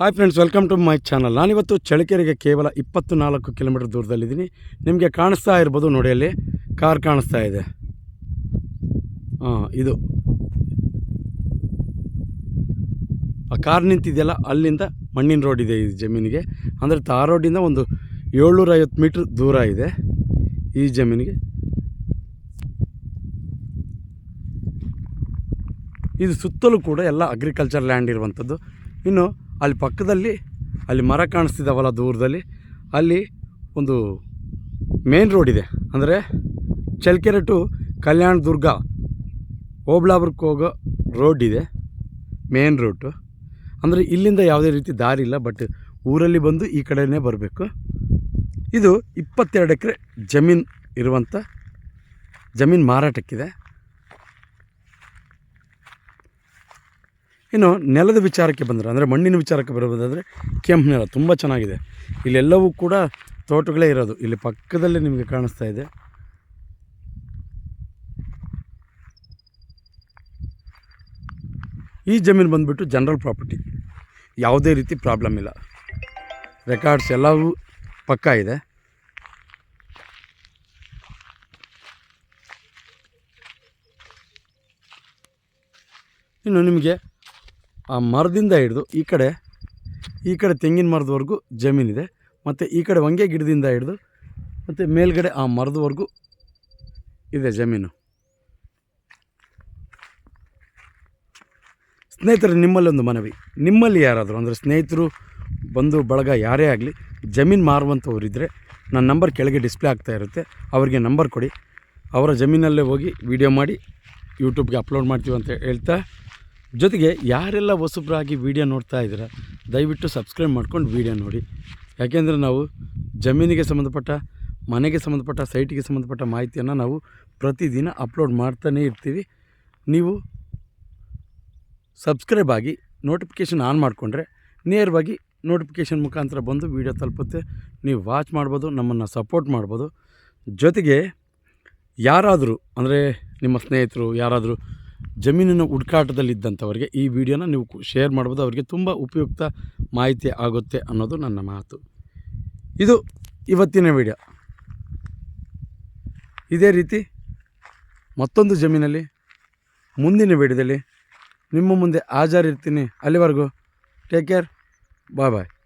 Hi friends welcome to my channel ನಾನಿವತ್ತು ಚಳಕೆರೆಗೆ ಕೇವಲ ಇಪ್ಪತ್ತು ನಾಲ್ಕು ಕಿಲೋಮೀಟರ್ ದೂರದಲ್ಲಿದ್ದೀನಿ. ನಿಮಗೆ ಕಾಣಿಸ್ತಾ ಇರ್ಬೋದು ನೋಡಿ ಅಲ್ಲಿ. ಕಾರ್ ಕಾಣಿಸ್ತಾ ಇದೆ. ಹಾಂ ಇದು. ಆ ಕಾರ್ ನಿಂತಿದೆಯಲ್ಲ, ಅಲ್ಲಿಂದ ಮಣ್ಣಿನ ರೋಡ್ ಇದೆ ಈ ಜಮೀನಿಗೆ. ಅಂದರೆ ತಾ ರೋಡಿಂದ ಒಂದು ಏಳ್ನೂರ ಐವತ್ತು ಮೀಟ್ರ್ ದೂರ ಇದೆ ಈ ಜಮೀನಿಗೆ. ಇದು ಸುತ್ತಲೂ ಕೂಡ ಎಲ್ಲ ಅಗ್ರಿಕಲ್ಚರ್ ಲ್ಯಾಂಡ್ ಇರುವಂಥದ್ದು. ಇನ್ನು ಅಲ್ಲಿ ಪಕ್ಕದಲ್ಲಿ ಅಲ್ಲಿ ಮರ ಕಾಣಿಸ್ತಿದ್ದಾವಲ್ಲ ದೂರದಲ್ಲಿ, ಅಲ್ಲಿ ಒಂದು ಮೇನ್ ರೋಡ್ ಇದೆ. ಅಂದರೆ ಚಳ್ಳಕೆರೆ ಟು ಕಲ್ಯಾಣ ದುರ್ಗ ಓಬ್ಳಾಪುರಕ್ಕೆ ಹೋಗೋ ರೋಡ್ ಇದೆ ಮೇನ್ ರೂಟು ಅಂದರೆ ಇಲ್ಲಿಂದ ಯಾವುದೇ ರೀತಿ ದಾರಿ ಇಲ್ಲ ಬಟ್ ಊರಲ್ಲಿ ಬಂದು ಈ ಕಡೆಯೇ ಬರಬೇಕು. ಇದು ಇಪ್ಪತ್ತೆರಡು ಎಕರೆ ಜಮೀನು ಇರುವಂಥ ಜಮೀನು ಮಾರಾಟಕ್ಕಿದೆ. ಇನ್ನು ನೆಲದ ವಿಚಾರಕ್ಕೆ ಬಂದರೆ, ಅಂದರೆ ಮಣ್ಣಿನ ವಿಚಾರಕ್ಕೆ ಬರೋದಾದರೆ ಕೆಂಪು ನೆಲ ತುಂಬ ಚೆನ್ನಾಗಿದೆ. ಇಲ್ಲೆಲ್ಲವೂ ಕೂಡ ತೋಟಗಳೇ ಇರೋದು. ಇಲ್ಲಿ ಪಕ್ಕದಲ್ಲೇ ನಿಮಗೆ ಕಾಣಿಸ್ತಾ ಇದೆ. ಈ ಜಮೀನು ಬಂದುಬಿಟ್ಟು ಜನರಲ್ ಪ್ರಾಪರ್ಟಿ. ಯಾವುದೇ ರೀತಿ ಪ್ರಾಬ್ಲಮ್ ಇಲ್ಲ. ರೆಕಾರ್ಡ್ಸ್ ಎಲ್ಲವೂ ಪಕ್ಕ ಇದೆ. ಇನ್ನು ನಿಮಗೆ ಆ ಮರದಿಂದ ಹಿಡಿದು ಈ ಕಡೆ ಈ ಕಡೆ ತೆಂಗಿನ ಮರದವರೆಗೂ ಜಮೀನಿದೆ, ಮತ್ತು ಈ ಕಡೆ ಹೊಂಗೆ ಗಿಡದಿಂದ ಹಿಡಿದು, ಮತ್ತು ಮೇಲ್ಗಡೆ ಆ ಮರದವರೆಗೂ ಇದೆ ಜಮೀನು. ಸ್ನೇಹಿತರೆ ನಿಮ್ಮಲ್ಲೊಂದು ಮನವಿ. ನಿಮ್ಮಲ್ಲಿ ಯಾರಾದರೂ, ಅಂದರೆ ಸ್ನೇಹಿತರು ಬಂದು ಬಳಗ, ಯಾರೇ ಆಗಲಿ, ಜಮೀನು ಮಾರುವಂಥವ್ರು ಇದ್ದರೆ ನನ್ನ ನಂಬರ್ ಕೆಳಗೆ ಡಿಸ್ಪ್ಲೇ ಆಗ್ತಾ ಇರುತ್ತೆ. ಅವರಿಗೆ ನಂಬರ್ ಕೊಡಿ. ಅವರ ಜಮೀನಲ್ಲೇ ಹೋಗಿ ವಿಡಿಯೋ ಮಾಡಿ, ಯೂಟ್ಯೂಬ್ಗೆ ಅಪ್ಲೋಡ್ ಮಾಡ್ತೀವಿ ಅಂತ ಹೇಳ್ತಾ ಜೊತೆಗೆ ಯಾರೆಲ್ಲ ಹೊಸಬ್ರಾಗಿ ವೀಡಿಯೋ ನೋಡ್ತಾ ಇದ್ದೀರ, ದಯವಿಟ್ಟು ಸಬ್ಸ್ಕ್ರೈಬ್ ಮಾಡ್ಕೊಂಡು ವೀಡಿಯೋ ನೋಡಿ. ಯಾಕೆಂದರೆ ನಾವು ಜಮೀನಿಗೆ ಸಂಬಂಧಪಟ್ಟ, ಮನೆಗೆ ಸಂಬಂಧಪಟ್ಟ, ಸೈಟಿಗೆ ಸಂಬಂಧಪಟ್ಟ ಮಾಹಿತಿಯನ್ನು ನಾವು ಪ್ರತಿದಿನ ಅಪ್ಲೋಡ್ ಮಾಡ್ತಾನೇ ಇರ್ತೀವಿ. ನೀವು ಸಬ್ಸ್ಕ್ರೈಬ್ ಆಗಿ ನೋಟಿಫಿಕೇಷನ್ ಆನ್ ಮಾಡಿಕೊಂಡ್ರೆ ನೇರವಾಗಿ ನೋಟಿಫಿಕೇಷನ್ ಮುಖಾಂತರ ಬಂದು ವೀಡಿಯೋ ತಲುಪುತ್ತೆ. ನೀವು ವಾಚ್ ಮಾಡ್ಬೋದು, ನಮ್ಮನ್ನು ಸಪೋರ್ಟ್ ಮಾಡ್ಬೋದು. ಜೊತೆಗೆ ಯಾರಾದರೂ, ಅಂದರೆ ನಿಮ್ಮ ಸ್ನೇಹಿತರು, ಯಾರಾದರೂ ಜಮೀನಿನ ಹುಡ್ಕಾಟದಲ್ಲಿದ್ದಂಥವ್ರಿಗೆ ಈ ವಿಡಿಯೋನ ನೀವು ಶೇರ್ ಮಾಡ್ಬೋದು. ಅವರಿಗೆ ತುಂಬ ಉಪಯುಕ್ತ ಮಾಹಿತಿ ಆಗುತ್ತೆ ಅನ್ನೋದು ನನ್ನ ಮಾತು. ಇದು ಇವತ್ತಿನ ವಿಡಿಯೋ. ಇದೇ ರೀತಿ ಮತ್ತೊಂದು ಜಮೀನಲ್ಲಿ, ಮುಂದಿನ ವಿಡಿಯೋದಲ್ಲಿ ನಿಮ್ಮ ಮುಂದೆ ಹಾಜರಿರ್ತೀನಿ. ಅಲ್ಲಿವರೆಗೂ ಟೇಕ್ ಕೇರ್ ಬಾಯ್ ಬಾಯ್